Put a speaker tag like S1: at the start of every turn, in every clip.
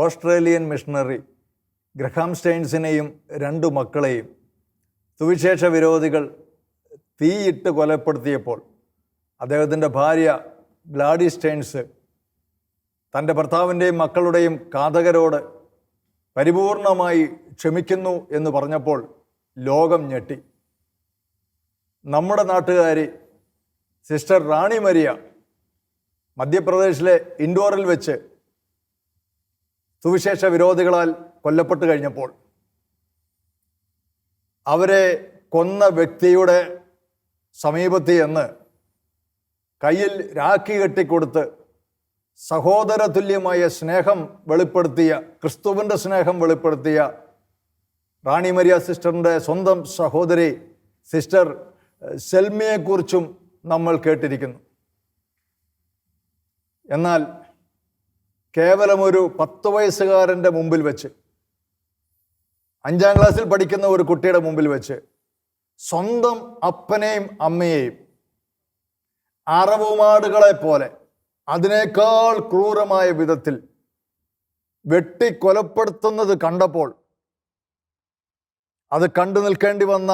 S1: Australian missionary Graham സ്റ്റെയിൻസിനെയും രണ്ടു മക്കളെയും സുവിശേഷ വിരോധികൾ തീയിട്ട് കൊലപ്പെടുത്തിയപ്പോൾ അദ്ദേഹത്തിന്റെ ഭാര്യ ഗ്ലാഡി സ്റ്റെയിൻസ് തന്റെ ഭർത്താവിന്റെയും മക്കളുടെയും കാതകരോട് പരിപൂർണമായി ക്ഷമിക്കുന്നു എന്ന് പറഞ്ഞപ്പോൾ ലോകം ഞെട്ടി. നമ്മുടെ നാട്ടുകാരി സിസ്റ്റർ റാണി മരിയ മധ്യപ്രദേശിലെ ഇൻഡോറിൽ വെച്ച് സുവിശേഷ വിരോധികളാൽ കൊല്ലപ്പെട്ട് കഴിഞ്ഞപ്പോൾ അവരെ കൊന്ന വ്യക്തിയുടെ സമീപത്ത് എന്ന് കയ്യിൽ രാഖി കെട്ടിക്കൊടുത്ത് സഹോദര തുല്യമായ സ്നേഹം വെളിപ്പെടുത്തിയ ക്രിസ്തുവിന്റെ സ്നേഹം വെളിപ്പെടുത്തിയ റാണി മരിയ സിസ്റ്ററിന്റെ സ്വന്തം സഹോദരി സിസ്റ്റർ സെൽമിയെക്കുറിച്ചും നമ്മൾ കേട്ടിരിക്കുന്നു. എന്നാൽ കേവലം ഒരു പത്ത് വയസ്സുകാരന്റെ മുമ്പിൽ വെച്ച് അഞ്ചാം ക്ലാസ്സിൽ പഠിക്കുന്ന ഒരു കുട്ടിയുടെ മുമ്പിൽ വെച്ച് സ്വന്തം അപ്പനെയും അമ്മയെയും അറവുമാടുകളെ പോലെ അതിനേക്കാൾ ക്രൂരമായ വിധത്തിൽ വെട്ടിക്കൊലപ്പെടുത്തുന്നത് കണ്ടപ്പോൾ അത് കണ്ടു നിൽക്കേണ്ടി വന്ന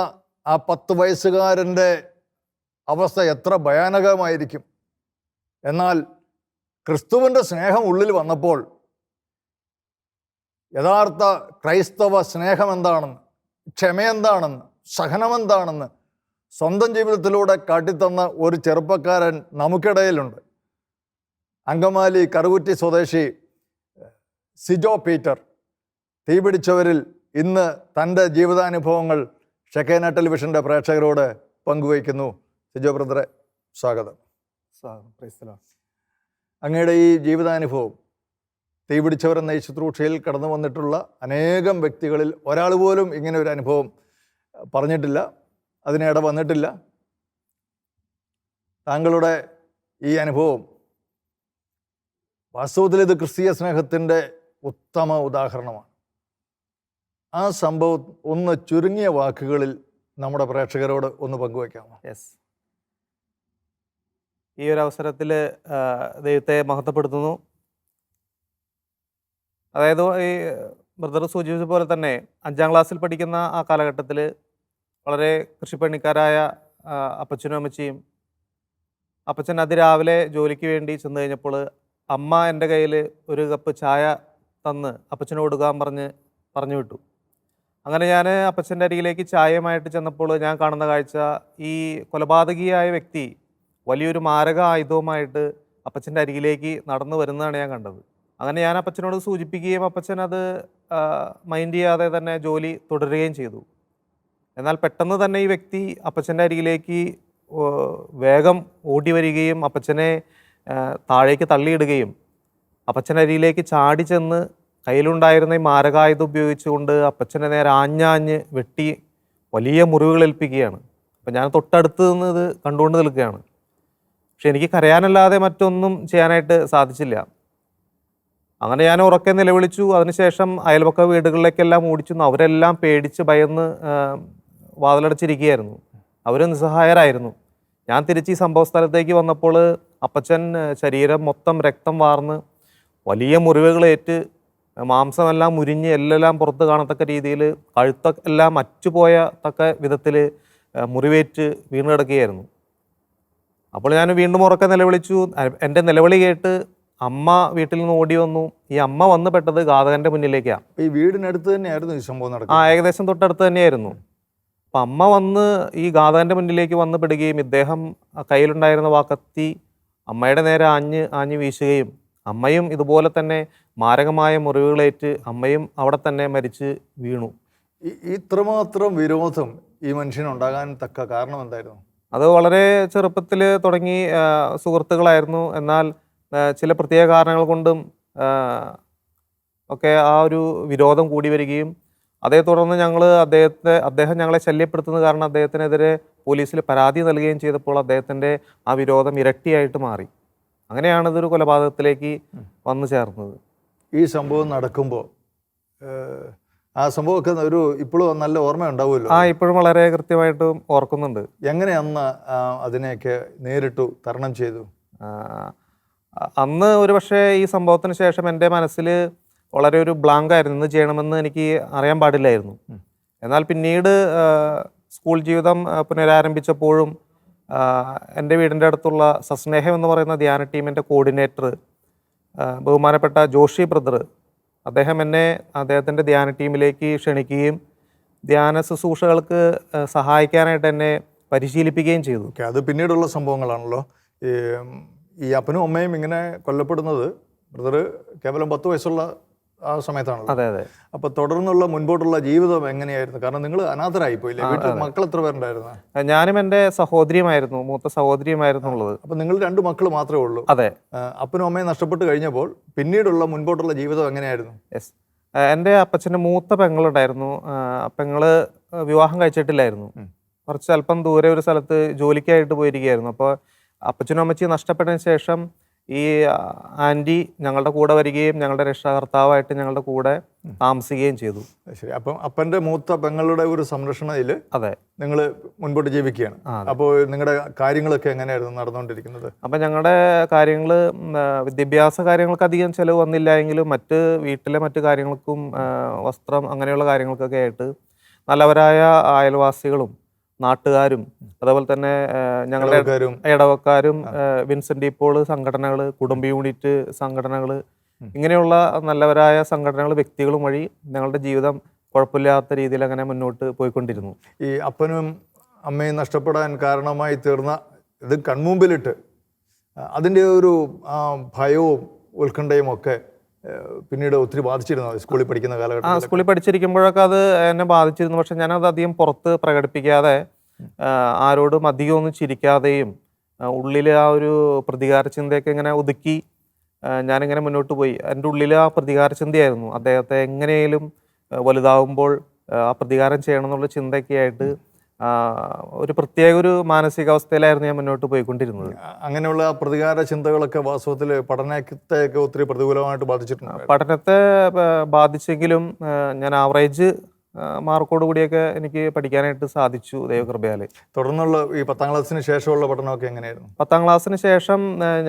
S1: ആ പത്ത് വയസ്സുകാരന്റെ അവസ്ഥ എത്ര ഭയാനകമായിരിക്കും. എന്നാൽ ക്രിസ്തുവിന്റെ സ്നേഹം ഉള്ളിൽ വന്നപ്പോൾ യഥാർത്ഥ ക്രൈസ്തവ സ്നേഹം എന്താണെന്ന് ക്ഷമയെന്താണെന്ന് സഹനമെന്താണെന്ന് സ്വന്തം ജീവിതത്തിലൂടെ കാട്ടിത്തന്ന ഒരു ചെറുപ്പക്കാരൻ നമുക്കിടയിലുണ്ട്. അങ്കമാലി കറുകുറ്റി സ്വദേശി സിജോ പീറ്റർ. തീപിടിച്ചവരിൽ ഇന്ന് തന്റെ ജീവിതാനുഭവങ്ങൾ ഷെക്കേന ടെലിവിഷന്റെ പ്രേക്ഷകരോട് പങ്കുവയ്ക്കുന്നു. സിജോ ബ്രദറെ സ്വാഗതം. അങ്ങയുടെ ഈ ജീവിതാനുഭവം തീപിടിച്ചവരെന്ന ഈ ശുശ്രൂഷയിൽ കടന്നു വന്നിട്ടുള്ള അനേകം വ്യക്തികളിൽ ഒരാൾ പോലും ഇങ്ങനെ ഒരു അനുഭവം പറഞ്ഞിട്ടില്ല അതിനിടെ വന്നിട്ടില്ല. താങ്കളുടെ ഈ അനുഭവം വാസ്തവത്തിൽ ഇത് ക്രിസ്തീയ സ്നേഹത്തിന്റെ ഉത്തമ ഉദാഹരണമാണ്. ആ സംഭവം ഒന്ന് ചുരുങ്ങിയ വാക്കുകളിൽ നമ്മുടെ പ്രേക്ഷകരോട് ഒന്ന് പങ്കുവയ്ക്കാമോ
S2: യെസ് ഈ ഒരു അവസരത്തിൽ ദൈവത്തെ മഹത്വപ്പെടുത്തുന്നു. അതായത് ഈ ബ്രദർ സൂചിപ്പിച്ച പോലെ തന്നെ അഞ്ചാം ക്ലാസ്സിൽ പഠിക്കുന്ന ആ കാലഘട്ടത്തിൽ വളരെ കൃഷിപ്പണിക്കാരായ അപ്പച്ചനും അമ്മച്ചിയും അപ്പച്ചൻ അതിരാവിലെ ജോലിക്ക് വേണ്ടി ചെന്ന് കഴിഞ്ഞപ്പോൾ അമ്മ എന്റെ കയ്യിൽ ഒരു കപ്പ് ചായ തന്ന് അപ്പച്ചന് കൊടുക്കാൻ പറഞ്ഞ് പറഞ്ഞു വിട്ടു. അങ്ങനെ ഞാൻ അപ്പച്ചന്റെ അരികിലേക്ക് ചായയുമായിട്ട് ചെന്നപ്പോൾ ഞാൻ കാണുന്ന കാഴ്ച ഈ കൊലപാതകിയായ വ്യക്തി വലിയൊരു മാരക ആയുധവുമായിട്ട് അപ്പച്ചന്റെ അരികിലേക്ക് നടന്നു വരുന്നതാണ് ഞാൻ കണ്ടത്. അങ്ങനെ ഞാൻ അപ്പച്ചനോട് സൂചിപ്പിക്കുകയും അപ്പച്ചൻ അത് മൈൻഡ് ചെയ്യാതെ തന്നെ ജോലി തുടരുകയും ചെയ്തു. എന്നാൽ പെട്ടെന്ന് തന്നെ ഈ വ്യക്തി അപ്പച്ചന്റെ അരികിലേക്ക് വേഗം ഓടി വരികയും അപ്പച്ചനെ താഴേക്ക് തള്ളിയിടുകയും അപ്പച്ചന്റെ അരികിലേക്ക് ചാടി ചെന്ന് കയ്യിലുണ്ടായിരുന്ന ഈ മാരകായുധം ഉപയോഗിച്ചുകൊണ്ട് അപ്പച്ചനെ നേരെ ആഞ്ഞാഞ്ഞ് വെട്ടി വലിയ മുറിവുകൾ ഏൽപ്പിക്കുകയാണ്. അപ്പം ഞാൻ തൊട്ടടുത്ത് നിന്ന് ഇത് കണ്ടുകൊണ്ട് നിൽക്കുകയാണ്. പക്ഷെ എനിക്ക് കരയാനല്ലാതെ മറ്റൊന്നും ചെയ്യാനായിട്ട് സാധിച്ചില്ല. അങ്ങനെ ഞാൻ ഉറക്കെ നിലവിളിച്ചു. അതിനുശേഷം അയൽപക്ക വീടുകളിലേക്കെല്ലാം ഓടിച്ചു. അവരെല്ലാം പേടിച്ച് ഭയന്ന് വാതിലടച്ചിരിക്കുകയായിരുന്നു. അവർ നിസ്സഹായരായിരുന്നു. ഞാൻ തിരിച്ച് ഈ സംഭവ സ്ഥലത്തേക്ക് വന്നപ്പോൾ അപ്പച്ചൻ ശരീരം മൊത്തം രക്തം വാർന്ന് വലിയ മുറിവുകളേറ്റ് മാംസമെല്ലാം മുരിഞ്ഞ് എല്ലാം പുറത്ത് കാണത്തക്ക രീതിയിൽ കഴുത്ത എല്ലാം അറ്റുപോയ തക്ക വിധത്തിൽ മുറിവേറ്റ് വീണ് കിടക്കുകയായിരുന്നു. അപ്പോൾ ഞാൻ വീണ്ടും ഉറക്കെ നിലവിളിച്ചു. എന്റെ നിലവിളി കേട്ട് അമ്മ വീട്ടിൽ നിന്ന് ഓടി വന്നു. ഈ അമ്മ വന്ന് പെട്ടത് ഘാതകന്റെ മുന്നിലേക്കാണ്
S1: ഈ വീടിനടുത്ത് തന്നെയായിരുന്നു ഈ സംഭവം
S2: ആ ഏകദേശം തൊട്ടടുത്ത് തന്നെയായിരുന്നു. അപ്പം അമ്മ വന്ന് ഈ ഘാതകന്റെ മുന്നിലേക്ക് വന്ന് പെടുകയും ഇദ്ദേഹം കയ്യിലുണ്ടായിരുന്ന വാക്കത്തി അമ്മയുടെ നേരെ ആഞ്ഞ് ആഞ്ഞ് വീശുകയും അമ്മയും ഇതുപോലെ തന്നെ മാരകമായ മുറിവുകളേറ്റ് അമ്മയും അവിടെ തന്നെ മരിച്ച് വീണു.
S1: ഈ- ഇത്രമാത്രം വിരോധം ഈ മനുഷ്യനുണ്ടാകാൻ തക്ക കാരണം എന്തായിരുന്നു?
S2: അത് വളരെ ചെറുപ്പത്തിൽ തുടങ്ങി സുഹൃത്തുക്കളായിരുന്നു. എന്നാൽ ചില പ്രത്യേക കാരണങ്ങൾ കൊണ്ടും ഒക്കെ ആ ഒരു വിരോധം കൂടി വരികയും അതേ തുടർന്ന് ഞങ്ങൾ അദ്ദേഹത്തെ അദ്ദേഹം ഞങ്ങളെ ശല്യപ്പെടുത്തുന്നത് കാരണം അദ്ദേഹത്തിനെതിരെ പോലീസിൽ പരാതി നൽകുകയും ചെയ്തപ്പോൾ അദ്ദേഹത്തിന്റെ ആ വിരോധം ഇരട്ടിയായിട്ട് മാറി. അങ്ങനെയാണ് ഇതൊരു കൊലപാതകത്തിലേക്ക് വന്നു ചേർന്നത്.
S1: ഈ സംഭവം നടക്കുമ്പോൾ ആ സംഭവമൊക്കെ ഒരു ഇപ്പോഴും നല്ല ഓർമ്മ ഉണ്ടാവുമല്ലോ
S2: ആ ഇപ്പോഴും വളരെ കൃത്യമായിട്ടും ഓർക്കുന്നുണ്ട്.
S1: എങ്ങനെ അന്ന് അതിനെയൊക്കെ നേരിട്ടു തരണം ചെയ്തു?
S2: അന്ന് ഒരു പക്ഷേ ഈ സംഭവത്തിന് ശേഷം എന്റെ മനസ്സിൽ വളരെ ഒരു ബ്ലാങ്ക് ആയിരുന്നു. ഇന്ന് ചെയ്യണമെന്ന് എനിക്ക് അറിയാൻ പാടില്ലായിരുന്നു. എന്നാൽ പിന്നീട് സ്കൂൾ ജീവിതം പുനരാരംഭിച്ചപ്പോഴും എന്റെ വീടിന്റെ അടുത്തുള്ള സസ്നേഹം എന്ന് പറയുന്ന ധ്യാന ടീമിന്റെ കോർഡിനേറ്റർ ബഹുമാനപ്പെട്ട ജോഷി ബ്രദർ അദ്ദേഹം എന്നെ അദ്ദേഹത്തിന്റെ ധ്യാന ടീമിലേക്ക് ക്ഷണിക്കുകയും ധ്യാന ശുശ്രൂഷകൾക്ക് സഹായിക്കാനായിട്ട് എന്നെ പരിശീലിപ്പിക്കുകയും ചെയ്തു.
S1: ഓക്കെ അത് പിന്നീടുള്ള സംഭവങ്ങളാണല്ലോ. ഈ അപ്പനും അമ്മയും ഇങ്ങനെ കൊല്ലപ്പെടുന്നത്. ബ്രദർ കേവലം പത്ത് വയസ്സുള്ള ആ സമയത്താണല്ലോ
S2: അതെ അതെ.
S1: അപ്പൊ തുടർന്നുള്ള മുൻപോട്ടുള്ള ജീവിതം എങ്ങനെയായിരുന്നു? കാരണം നിങ്ങൾ അനാഥരായി പോയില്ലേ വീട്ടിൽ മക്കൾ എത്ര പേരുണ്ടായിരുന്നു?
S2: ഞാനും എന്റെ സഹോദരിയുമായിരുന്നു മൂത്ത സഹോദരിയുമായിരുന്നു ഉള്ളത്
S1: അപ്പൊ നിങ്ങൾ രണ്ട് മക്കൾ മാത്രമേ ഉള്ളൂ.
S2: അതെ.
S1: അപ്പനും അമ്മയും നഷ്ടപ്പെട്ട് കഴിഞ്ഞപ്പോൾ പിന്നീടുള്ള മുൻപോട്ടുള്ള ജീവിതം എങ്ങനെയായിരുന്നു?
S2: യെസ്. എന്റെ അപ്പച്ചന്റെ മൂത്ത പെങ്ങളുണ്ടായിരുന്നു. പെങ്ങൾ വിവാഹം കഴിച്ചിട്ടില്ലായിരുന്നു. കുറച്ച് അല്പം ദൂരെ ഒരു സ്ഥലത്ത് ജോലിക്കായിട്ട് പോയിരിക്കുകയായിരുന്നു. അപ്പോൾ അപ്പച്ചനും അമ്മച്ചിയും നഷ്ടപ്പെട്ടതിന് ശേഷം ഈ ആന്റി ഞങ്ങളുടെ കൂടെ വരികയും ഞങ്ങളുടെ രക്ഷാകർത്താവായിട്ട് ഞങ്ങളുടെ കൂടെ താമസിക്കുകയും ചെയ്തു.
S1: ശരി. അപ്പം അപ്പന്റെ മൂത്ത പെങ്ങളുടെ ഒരു സംരക്ഷണയിൽ
S2: അതെ.
S1: നിങ്ങൾ മുൻപോട്ട് ജീവിക്കുകയാണ്. അപ്പോൾ നിങ്ങളുടെ കാര്യങ്ങളൊക്കെ എങ്ങനെയായിരുന്നു നടന്നുകൊണ്ടിരിക്കുന്നത്?
S2: അപ്പം ഞങ്ങളുടെ കാര്യങ്ങൾ വിദ്യാഭ്യാസ കാര്യങ്ങൾക്ക് അധികം ചിലവ് വന്നില്ല എങ്കിലും മറ്റ് വീട്ടിലെ മറ്റു കാര്യങ്ങൾക്കും വസ്ത്രം അങ്ങനെയുള്ള കാര്യങ്ങൾക്കൊക്കെ ആയിട്ട് നല്ലവരായ അയൽവാസികളും നാട്ടുകാരും അതേപോലെ തന്നെ ഞങ്ങളുടെ
S1: ഇടവക്കാരും
S2: വിൻസെന്റ് ഇപ്പോൾ സംഘടനകൾ കുടുംബ യൂണിറ്റ് സംഘടനകൾ ഇങ്ങനെയുള്ള നല്ലവരായ സംഘടനകൾ വ്യക്തികളും വഴി ഞങ്ങളുടെ ജീവിതം കുഴപ്പമില്ലാത്ത രീതിയിൽ അങ്ങനെ മുന്നോട്ട് പോയിക്കൊണ്ടിരുന്നു.
S1: ഈ അപ്പനും അമ്മയും നഷ്ടപ്പെടാൻ കാരണമായി തീർന്ന ഇത് കൺമുമ്പിലിട്ട് അതിന്റെ ഒരു ഭയവും ഉത്കണ്ഠയും ഒക്കെ പിന്നീട് ഒത്തിരി ബാധിച്ചിരുന്നു സ്കൂളിൽ പഠിക്കുന്ന
S2: ആ
S1: കാലഘട്ടത്തിൽ
S2: സ്കൂളിൽ പഠിച്ചിരിക്കുമ്പോഴൊക്കെ അത് എന്നെ ബാധിച്ചിരുന്നു. പക്ഷെ ഞാനത് അധികം പുറത്ത് പ്രകടിപ്പിക്കാതെ ആ, ആരോടും അധികം ഒന്നും ചിരിക്കാതെയും ഉള്ളിൽ ആ ഒരു പ്രതികാര ചിന്തയൊക്കെ ഇങ്ങനെ ഒതുക്കി ആ, ഞാനിങ്ങനെ മുന്നോട്ട് പോയി. എന്റെ ഉള്ളിൽ ആ പ്രതികാര ചിന്തയായിരുന്നു. അദ്ദേഹത്തെ എങ്ങനെയും വലുതാവുമ്പോൾ ആ, ആ പ്രതികാരം ചെയ്യണം എന്നുള്ള ചിന്തയൊക്കെ ആയിട്ട് ആ, ഒരു പ്രത്യേക ഒരു മാനസികാവസ്ഥയിലായിരുന്നു ഞാൻ മുന്നോട്ട് പോയിക്കൊണ്ടിരുന്നത്.
S1: അങ്ങനെയുള്ള പ്രതികാര ചിന്തകളൊക്കെ വാസ്തവത്തിൽ പഠനത്തെ ഒക്കെ ഒത്തിരി പ്രതികൂലമായിട്ട് ബാധിച്ചിട്ടുണ്ട്.
S2: പഠനത്തെ ബാധിച്ചെങ്കിലും ഞാൻ ആവറേജ് മാർക്കോട് കൂടിയൊക്കെ എനിക്ക് പഠിക്കാനായിട്ട് സാധിച്ചു ദൈവകൃപയാൽ
S1: തുടർന്നുള്ള ഈ പത്താം ക്ലാസ്സിന് ശേഷമുള്ള പഠനമൊക്കെ എങ്ങനെയായിരുന്നു?
S2: പത്താം ക്ലാസ്സിന് ശേഷം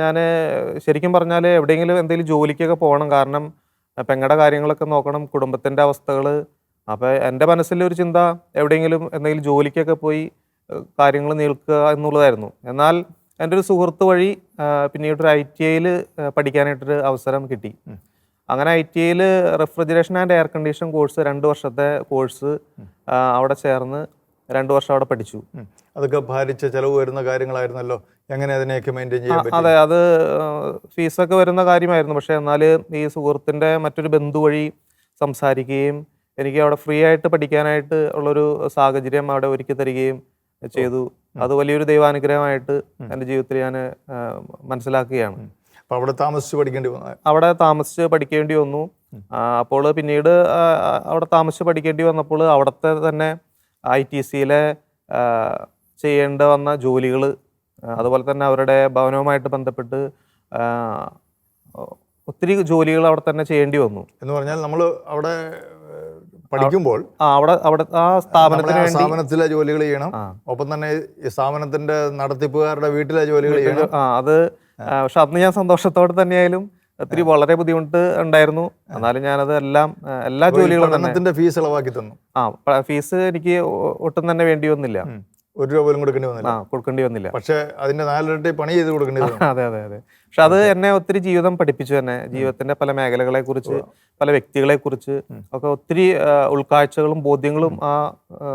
S2: ഞാൻ ശരിക്കും പറഞ്ഞാൽ എവിടെയെങ്കിലും എന്തെങ്കിലും ജോലിക്കൊക്കെ പോകണം. കാരണം പെങ്ങളുടെ കാര്യങ്ങളൊക്കെ നോക്കണം. കുടുംബത്തിന്റെ അവസ്ഥകൾ അപ്പോൾ എന്റെ മനസ്സിലൊരു ചിന്ത എവിടെയെങ്കിലും എന്തെങ്കിലും ജോലിക്കൊക്കെ പോയി കാര്യങ്ങൾ നീൾക്കുക എന്നുള്ളതായിരുന്നു. എന്നാൽ എന്റെ ഒരു സുഹൃത്ത് വഴി പിന്നീട് ഒരു ഐ ടി ഐയിൽ പഠിക്കാനായിട്ടൊരു അവസരം കിട്ടി. അങ്ങനെ ഐ ടി ഐയിൽ refrigeration and air condition course രണ്ട് വർഷത്തെ കോഴ്സ് അവിടെ ചേർന്ന് രണ്ട് വർഷം അവിടെ പഠിച്ചു.
S1: അതൊക്കെ ഭാരിച്ച ചിലവ് വരുന്ന കാര്യങ്ങളായിരുന്നല്ലോ. എങ്ങനെ അതിനെയൊക്കെ മെയിന്റെയിൻ ചെയ്യാൻ
S2: അതെ അത് ഫീസൊക്കെ വരുന്ന കാര്യമായിരുന്നു. പക്ഷേ എന്നാൽ ഈ സുഹൃത്തിന്റെ മറ്റൊരു ബന്ധു വഴി സംസാരിക്കുകയും എനിക്ക് അവിടെ ഫ്രീ ആയിട്ട് പഠിക്കാനായിട്ട് ഉള്ളൊരു സാഹചര്യം അവിടെ ഒരുക്കി തരികയും ചെയ്തു. അത് വലിയൊരു ദൈവാനുഗ്രഹമായിട്ട് എന്റെ ജീവിതത്തിൽ ഞാൻ മനസ്സിലാക്കുകയാണ്.
S1: അവിടെ താമസിച്ച് പഠിക്കേണ്ടി വന്നു.
S2: അവിടെ താമസിച്ച് പഠിക്കേണ്ടി വന്നു. അപ്പോൾ പിന്നീട് അവിടെ താമസിച്ച് പഠിക്കേണ്ടി വന്നപ്പോൾ അവിടുത്തെ തന്നെ ഐ ടി സിയിലെ ചെയ്യേണ്ട വന്ന ജോലികൾ അതുപോലെ തന്നെ അവരുടെ ഭവനവുമായിട്ട് ബന്ധപ്പെട്ട് ഒത്തിരി ജോലികൾ അവിടെ തന്നെ ചെയ്യേണ്ടി വന്നു.
S1: എന്ന് പറഞ്ഞാൽ നമ്മൾ അവിടെ പഠിക്കുമ്പോൾ
S2: അവിടെ അവിടെ ആ സ്ഥാപനത്തിന്
S1: സ്ഥാപനത്തിലെ ജോലികൾ ചെയ്യണം. ഒപ്പം തന്നെ ഈ സ്ഥാപനത്തിന്റെ നടത്തിപ്പുകാരുടെ വീട്ടിലെ ജോലികൾ ചെയ്യണം.
S2: അത് പക്ഷെ അന്ന് ഞാൻ സന്തോഷത്തോടെ തന്നെയായാലും ഒത്തിരി വളരെ ബുദ്ധിമുട്ട് ഉണ്ടായിരുന്നു. എന്നാലും ഞാനത് എല്ലാം എല്ലാ ജോലികളും തന്നെ
S1: ഫീസ് ഇളവാക്കി തന്നു.
S2: ആ ഫീസ് എനിക്ക് ഒട്ടും തന്നെ വേണ്ടി വന്നില്ല.
S1: ഒരു രൂപ പോലും കൊടുക്കേണ്ടി വന്നില്ല.
S2: കൊടുക്കേണ്ടി വന്നില്ല.
S1: പക്ഷേ അതിന്റെ നാലിരട്ടി പണി ചെയ്ത് കൊടുക്കേണ്ടി
S2: അതെ അതെ അതെ. പക്ഷെ അത് എന്നെ ഒത്തിരി ജീവിതം പഠിപ്പിച്ചു തന്നെ. ജീവിതത്തിന്റെ പല മേഖലകളെ കുറിച്ച് പല വ്യക്തികളെ കുറിച്ച് ഒക്കെ ഒത്തിരി ഉൾക്കാഴ്ചകളും ബോധ്യങ്ങളും ആ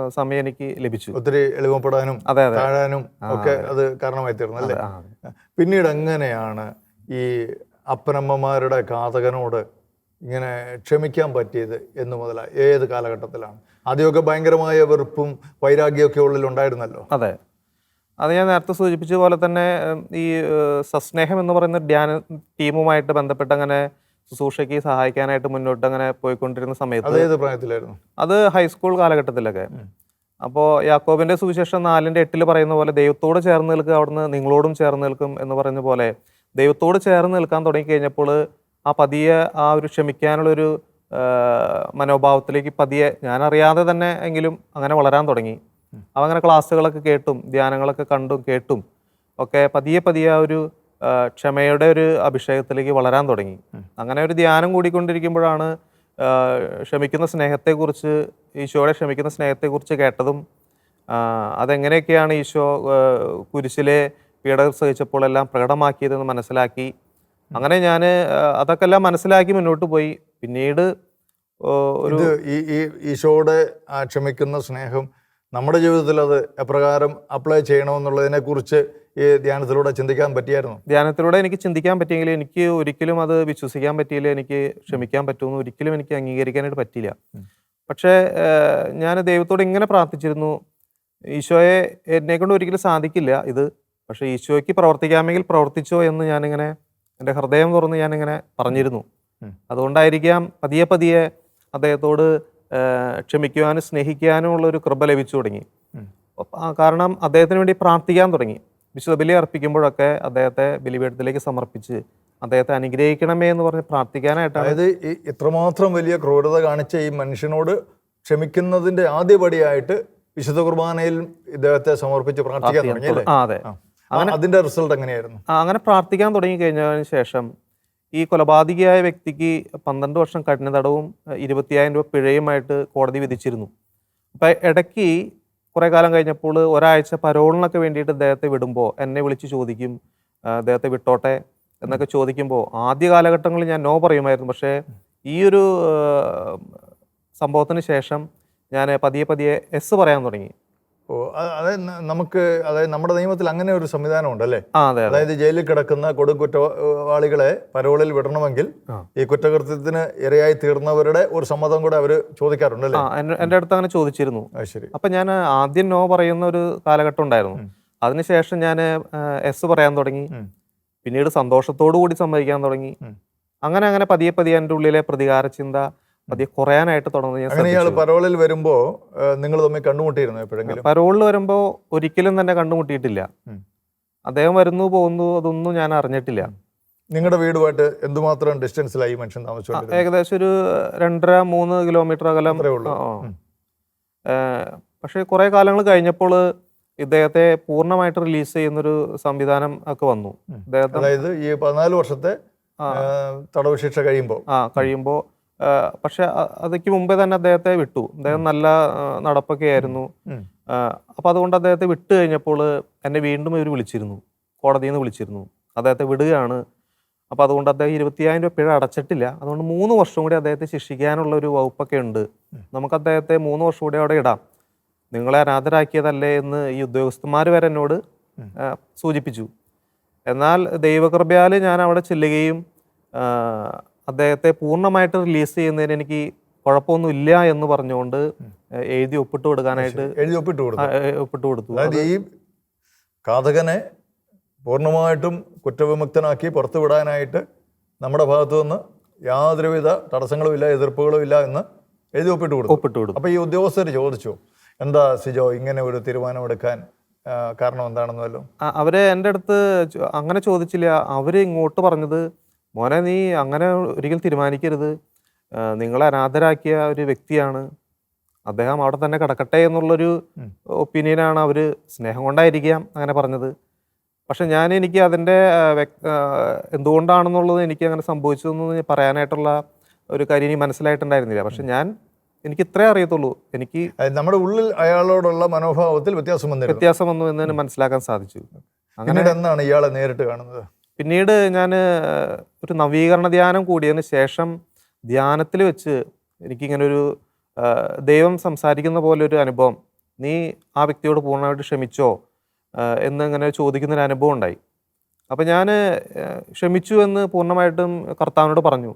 S2: സമയം എനിക്ക് ലഭിച്ചു.
S1: ഒത്തിരി
S2: അതെ
S1: താഴാനും ഒക്കെ അത്. കാരണമായി തീർന്നു അല്ലേ? പിന്നീട് എങ്ങനെയാണ് ഈ അപ്പനമ്മമാരുടെ ഘാതകനോട് ഇങ്ങനെ ക്ഷമിക്കാൻ പറ്റിയത് എന്ന് മുതല ഏത് കാലഘട്ടത്തിലാണ്? ആദ്യമൊക്കെ ഭയങ്കരമായ വെറുപ്പും വൈരാഗ്യമൊക്കെ ഉള്ളിൽ ഉണ്ടായിരുന്നല്ലോ
S2: അതെ. അത് ഞാൻ നേരത്തെ സൂചിപ്പിച്ച പോലെ തന്നെ ഈ സസ്നേഹം എന്ന് പറയുന്ന ധ്യാന ടീമുമായിട്ട് ബന്ധപ്പെട്ട് അങ്ങനെ ശുശ്രൂഷയ്ക്ക് സഹായിക്കാനായിട്ട് മുന്നോട്ട് അങ്ങനെ പോയിക്കൊണ്ടിരുന്ന സമയത്ത് അത് ഹൈസ്കൂൾ കാലഘട്ടത്തിലൊക്കെ. അപ്പോൾ യാക്കോബിന്റെ സുവിശേഷം നാലിന്റെ എട്ടിൽ പറയുന്ന പോലെ ദൈവത്തോട് ചേർന്ന് നിൽക്കുക അവിടുന്ന് നിങ്ങളോടും ചേർന്ന് നിൽക്കും എന്ന് പറയുന്ന പോലെ ദൈവത്തോട് ചേർന്ന് നിൽക്കാൻ തുടങ്ങി കഴിഞ്ഞപ്പോൾ ആ പതിയെ ആ ഒരു ക്ഷമിക്കാനുള്ളൊരു മനോഭാവത്തിലേക്ക് പതിയെ ഞാനറിയാതെ തന്നെ എങ്കിലും അങ്ങനെ വളരാൻ തുടങ്ങി. അവ അങ്ങനെ ക്ലാസ്സുകളൊക്കെ കേട്ടും ധ്യാനങ്ങളൊക്കെ കണ്ടും കേട്ടും ഒക്കെ പതിയെ പതിയെ ആ ഒരു ക്ഷമയുടെ ഒരു അഭിഷേകത്തിലേക്ക് വളരാൻ തുടങ്ങി. അങ്ങനെ ഒരു ധ്യാനം കൂടിക്കൊണ്ടിരിക്കുമ്പോഴാണ് ക്ഷമിക്കുന്ന സ്നേഹത്തെക്കുറിച്ച് ഈശോയുടെ ക്ഷമിക്കുന്ന സ്നേഹത്തെക്കുറിച്ച് കേട്ടതും അതെങ്ങനെയൊക്കെയാണ് ഈശോ കുരിശിലെ പീഡകർ സഹിച്ചപ്പോൾ എല്ലാം പ്രകടമാക്കിയതെന്ന് മനസ്സിലാക്കി. അങ്ങനെ ഞാൻ അതൊക്കെ എല്ലാം മനസ്സിലാക്കി മുന്നോട്ട് പോയി. പിന്നീട് ഒരു
S1: ഈ ഈശോയുടെ ക്ഷമിക്കുന്ന സ്നേഹം നമ്മുടെ ജീവിതത്തിൽ അത് എപ്രകാരം അപ്ലൈ ചെയ്യണമെന്നുള്ളതിനെ കുറിച്ച് ഈ ധ്യാനത്തിലൂടെ ചിന്തിക്കാൻ പറ്റിയായിരുന്നു?
S2: ധ്യാനത്തിലൂടെ എനിക്ക് ചിന്തിക്കാൻ പറ്റിയെങ്കിൽ എനിക്ക് ഒരിക്കലും അത് വിശ്വസിക്കാൻ പറ്റിയില്ല എനിക്ക് ക്ഷമിക്കാൻ പറ്റുമെന്ന് ഒരിക്കലും എനിക്ക് അംഗീകരിക്കാനായിട്ട്
S1: പറ്റില്ല
S2: പക്ഷേ ഞാൻ ദൈവത്തോട് ഇങ്ങനെ പ്രാർത്ഥിച്ചിരുന്നു. ഈശോയെ എന്നെ കൊണ്ട് ഒരിക്കലും സാധിക്കില്ല ഇത്. പക്ഷേ ഈശോയ്ക്ക് പ്രവർത്തിക്കാമെങ്കിൽ പ്രവർത്തിച്ചോ എന്ന് ഞാനിങ്ങനെ എന്റെ ഹൃദയം തുറന്ന് ഞാനിങ്ങനെ പറഞ്ഞിരുന്നു. അതുകൊണ്ടായിരിക്കാം പതിയെ പതിയെ അദ്ദേഹത്തോട് ക്ഷമിക്കുവാനും സ്നേഹിക്കാനും ഉള്ള ഒരു കൃപ ലഭിച്ചു തുടങ്ങി. കാരണം അദ്ദേഹത്തിന് വേണ്ടി പ്രാർത്ഥിക്കാൻ തുടങ്ങി. വിശുദ്ധ ബലി അർപ്പിക്കുമ്പോഴൊക്കെ അദ്ദേഹത്തെ ബലിപീഠത്തിലേക്ക് സമർപ്പിച്ച് അദ്ദേഹത്തെ അനുഗ്രഹിക്കണമേ എന്ന് പറഞ്ഞ് പ്രാർത്ഥിക്കാനായിട്ടാണ്.
S1: അതായത് ഈ ഇത്രമാത്രം വലിയ ക്രൂരത കാണിച്ച ഈ മനുഷ്യനോട് ക്ഷമിക്കുന്നതിന്റെ ആദ്യപടിയായിട്ട് വിശുദ്ധ കുർബാനയിൽ ഇദ്ദേഹത്തെ സമർപ്പിച്ച് പ്രാർത്ഥിക്കാൻ തുടങ്ങി
S2: അതെ.
S1: അങ്ങനെ അതിന്റെ റിസൾട്ട് എങ്ങനെയായിരുന്നു?
S2: അങ്ങനെ പ്രാർത്ഥിക്കാൻ തുടങ്ങി കഴിഞ്ഞതിന് ശേഷം ഈ കൊലപാതകിയായ വ്യക്തിക്ക് പന്ത്രണ്ട് വർഷം കഠിന തടവും ഇരുപത്തിയായിരം രൂപ പിഴയുമായിട്ട് കോടതി വിധിച്ചിരുന്നു. അപ്പം ഇടയ്ക്ക് കുറേ കാലം കഴിഞ്ഞപ്പോൾ ഒരാഴ്ച പരോളിനൊക്കെ വേണ്ടിയിട്ട് അദ്ദേഹത്തെ വിടുമ്പോൾ എന്നെ വിളിച്ച് ചോദിക്കും അദ്ദേഹത്തെ വിട്ടോട്ടെ എന്നൊക്കെ ചോദിക്കുമ്പോൾ ആദ്യ കാലഘട്ടങ്ങളിൽ ഞാൻ നോ പറയുമായിരുന്നു. പക്ഷേ ഈ ഒരു സംഭവത്തിന് ശേഷം ഞാൻ പതിയെ പതിയെ എസ് പറയാൻ തുടങ്ങി.
S1: ഓ അതായത് നമുക്ക് അതായത് നമ്മുടെ നിയമത്തിൽ അങ്ങനെ ഒരു സംവിധാനം ഉണ്ടല്ലേ അതായത് ജയിലിൽ കിടക്കുന്ന കൊടുങ്കുറ്റവാളികളെ പരോളിൽ വിടണമെങ്കിൽ ഈ കുറ്റകൃത്യത്തിന് ഇരയായി തീർന്നവരുടെ ഒരു സമ്മതം കൂടെ അവർ ചോദിക്കാറുണ്ടല്ലേ
S2: എന്റെ അടുത്ത് അങ്ങനെ ചോദിച്ചിരുന്നു.
S1: ശരി.
S2: അപ്പൊ ഞാൻ ആദ്യം നോ പറയുന്ന ഒരു കാലഘട്ടം ഉണ്ടായിരുന്നു. അതിനുശേഷം ഞാൻ എസ് പറയാൻ തുടങ്ങി. പിന്നീട് സന്തോഷത്തോടു കൂടി സമ്മതിക്കാൻ തുടങ്ങി. അങ്ങനെ അങ്ങനെ പതിയെ പതിയെ എന്റെ ഉള്ളിലെ പ്രതികാര ചിന്ത പതിയെ കുറയാനായിട്ട് തുടങ്ങുന്നത് ഞാൻ
S1: ഇയാൾ പരോളിൽ വരുമ്പോ നിങ്ങൾ തമ്മിൽ കണ്ടുമുട്ടിയിരുന്നു എപ്പോഴെങ്കിലും?
S2: പരോളിൽ വരുമ്പോ ഒരിക്കലും തന്നെ കണ്ടുമുട്ടിയിട്ടില്ല. അദ്ദേഹം വരുന്നു പോകുന്നു അതൊന്നും ഞാൻ അറിഞ്ഞിട്ടില്ല.
S1: നിങ്ങളുടെ വീടുമായിട്ട് എന്തുമാത്രം ഡിസ്റ്റൻസിലായി മനുഷ്യൻ താമസിച്ചു
S2: ഏകദേശം ഒരു രണ്ടര മൂന്ന് കിലോമീറ്റർ അകലം. പക്ഷെ കുറേ കാലങ്ങൾ കഴിഞ്ഞപ്പോൾ ഇദ്ദേഹത്തെ പൂർണമായിട്ട് റിലീസ് ചെയ്യുന്നൊരു സംവിധാനം ഒക്കെ വന്നു.
S1: അതായത് ഈ പതിനാല് വർഷത്തെ തടവ് ശിക്ഷ കഴിയുമ്പോൾ
S2: ആ കഴിയുമ്പോൾ പക്ഷെ അതയ്ക്ക് മുമ്പേ തന്നെ അദ്ദേഹത്തെ വിട്ടു. അദ്ദേഹം നല്ല നടപ്പൊക്കെ ആയിരുന്നു. അപ്പൊ അതുകൊണ്ട് അദ്ദേഹത്തെ വിട്ടു കഴിഞ്ഞപ്പോൾ എന്നെ വീണ്ടും ഇവർ വിളിച്ചിരുന്നു. കോടതിയിൽ നിന്ന് വിളിച്ചിരുന്നു. അദ്ദേഹത്തെ വിടുകയാണ്. അപ്പോൾ അതുകൊണ്ട് അദ്ദേഹം ഇരുപത്തിയായിരം രൂപ പിഴ അടച്ചിട്ടില്ല. അതുകൊണ്ട് മൂന്ന് വർഷം കൂടി അദ്ദേഹത്തെ ശിക്ഷിക്കാനുള്ള ഒരു വകുപ്പൊക്കെ ഉണ്ട്. നമുക്ക് അദ്ദേഹത്തെ മൂന്ന് വർഷം കൂടി അവിടെ ഇടാം. നിങ്ങളെ അനാഥരാക്കിയതല്ലേ എന്ന് ഈ ഉദ്യോഗസ്ഥന്മാർ വരെ എന്നോട് സൂചിപ്പിച്ചു. എന്നാൽ ദൈവകൃപയാൽ ഞാൻ അവിടെ ചെല്ലുകയും അദ്ദേഹത്തെ പൂർണമായിട്ട് റിലീസ് ചെയ്യുന്നതിന് എനിക്ക് കുഴപ്പമൊന്നുമില്ല എന്ന് പറഞ്ഞുകൊണ്ട് എഴുതി ഒപ്പിട്ട് കൊടുക്കാനായിട്ട്
S1: എഴുതി ഒപ്പിട്ട്
S2: കൊടുക്കും
S1: കൊടുത്തു
S2: ഒപ്പിട്ട് കൊടുത്തു.
S1: അതായത് ഈ ഘാതകനെ പൂർണമായിട്ടും കുറ്റവിമുക്തനാക്കി പുറത്തുവിടാനായിട്ട് നമ്മുടെ ഭാഗത്തു നിന്ന് യാതൊരുവിധ തടസ്സങ്ങളും ഇല്ല എതിർപ്പുകളും ഇല്ല എന്ന് എഴുതി ഒപ്പിട്ട് കൊടുത്തു.
S2: ഒപ്പിട്ട് കൊടുത്തു.
S1: അപ്പോൾ ഈ ഉദ്യോഗസ്ഥർ ചോദിച്ചു എന്താ സിജോ ഇങ്ങനെ ഒരു തീരുമാനമെടുക്കാൻ എടുക്കാൻ കാരണം
S2: എന്താണെന്നല്ലോ അവർ എന്റെ അടുത്ത് അങ്ങനെ ചോദിച്ചില്ല. അവർ ഇങ്ങോട്ട് പറഞ്ഞത് മോനെ നീ അങ്ങനെ ഒരിക്കലും തീരുമാനിക്കരുത്. നിങ്ങളെ അനാഥരാക്കിയ ഒരു വ്യക്തിയാണ്. അദ്ദേഹം അവിടെ തന്നെ കിടക്കട്ടെ എന്നുള്ളൊരു. ഒപ്പീനിയനാണ് അവർ സ്നേഹം കൊണ്ടായിരിക്കാം അങ്ങനെ പറഞ്ഞത്. പക്ഷെ ഞാൻ എനിക്ക് അതിന്റെ എന്തുകൊണ്ടാണെന്നുള്ളത് എനിക്ക് അങ്ങനെ സംഭവിച്ചതെന്ന് പറയാനായിട്ടുള്ള ഒരു കാര്യം ഇനി മനസ്സിലായിട്ടുണ്ടായിരുന്നില്ല. പക്ഷെ ഞാൻ എനിക്ക് ഇത്രേ അറിയത്തുള്ളൂ. എനിക്ക്
S1: നമ്മുടെ ഉള്ളിൽ അയാളോടുള്ള മനോഭാവത്തിൽ വ്യത്യാസം വന്നു
S2: വ്യത്യാസം വന്നു എന്ന് തന്നെ മനസ്സിലാക്കാൻ സാധിച്ചു. അങ്ങനെ
S1: ഇയാളെ നേരിട്ട് കാണുന്നത്?
S2: പിന്നീട് ഞാൻ ഒരു നവീകരണ ധ്യാനം കൂടിയതിന് ശേഷം ധ്യാനത്തിൽ വെച്ച് എനിക്കിങ്ങനെ ഒരു ദൈവം സംസാരിക്കുന്ന പോലെ ഒരു അനുഭവം നീ ആ വ്യക്തിയോട് പൂർണമായിട്ട് ക്ഷമിച്ചോ? എന്നിങ്ങനെ ചോദിക്കുന്ന ചോദിക്കുന്നൊരു അനുഭവം ഉണ്ടായി. അപ്പം ഞാൻ ക്ഷമിച്ചു എന്ന് പൂർണമായിട്ടും കർത്താവിനോട് പറഞ്ഞു.